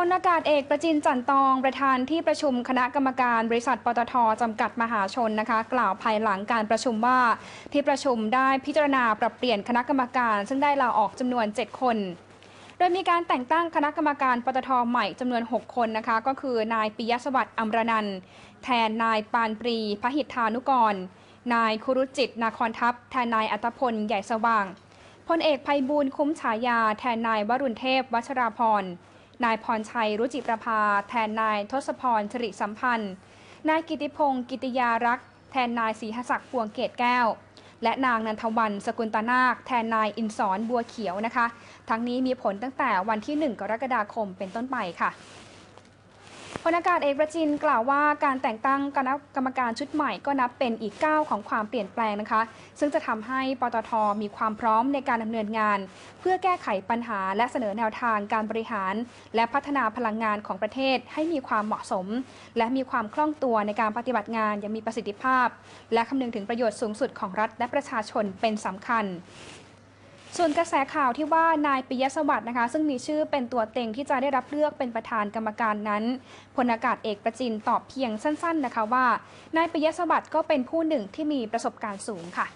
พลอากาศเอกประจินจันตองประธานที่ประชุมคณะกรรมการบริษัทปตทจำกัดมหาชนนะคะ กล่าวภายหลังการประชุมว่า ที่ประชุมได้พิจารณาปรับเปลี่ยนคณะกรรมการ ซึ่งได้ลาออกจำนวน 7 คน โดยมีการแต่งตั้งคณะกรรมการปตทใหม่จำนวน 6 คนนะคะ ก็คือนายปิยสวัสดิ์อัมรนันแทนนายปานปรีพหิทธานุกร นายคุรุจิตนาคอนทัพแทนนายอัตพลใหญ่สว่างพลเอกภัยบูลคุ้มฉายา แทนนายวรุณเทพวัชราพร นายพรชัยรุจิประภา แทนนายทศพรชริสัมพันธ์ นายกิติพงศ์กิติยารักษ์ แทนนายศรีหศักดิ์พวงเกตแก้ว และนางนันทวันสกุลตนาค แทนนายอินสอนบัวเขียวนะคะ ทั้งนี้มีผลตั้งแต่วันที่ 1 กรกฎาคมเป็นต้นไปค่ะ พลอากาศเอกประจินกล่าวว่าการแต่งตั้งคณะกรรมการชุดใหม่ก็นับเป็นอีกก้าวของความเปลี่ยนแปลงนะคะ ซึ่งจะทำให้ปตทมีความพร้อมในการดำเนินงาน เพื่อแก้ไขปัญหาและเสนอแนวทางการบริหาร และพัฒนาพลังงานของประเทศให้มีความเหมาะสม และมีความคล่องตัวในการปฏิบัติงานอย่างมีประสิทธิภาพ และคำนึงถึงประโยชน์สูงสุดของรัฐและประชาชนเป็นสำคัญ ส่วนกระแสข่าวที่ว่านายปิยสวัสดิ์นะคะ ซึ่งมีชื่อเป็นตัวเต็งที่จะได้รับเลือกเป็นประธานกรรมการนั้นพลอากาศเอกประจินตอบเพียงสั้น ๆนะคะว่านายปิยสวัสดิ์ก็เป็นผู้หนึ่งที่มีประสบการณ์สูงค่ะ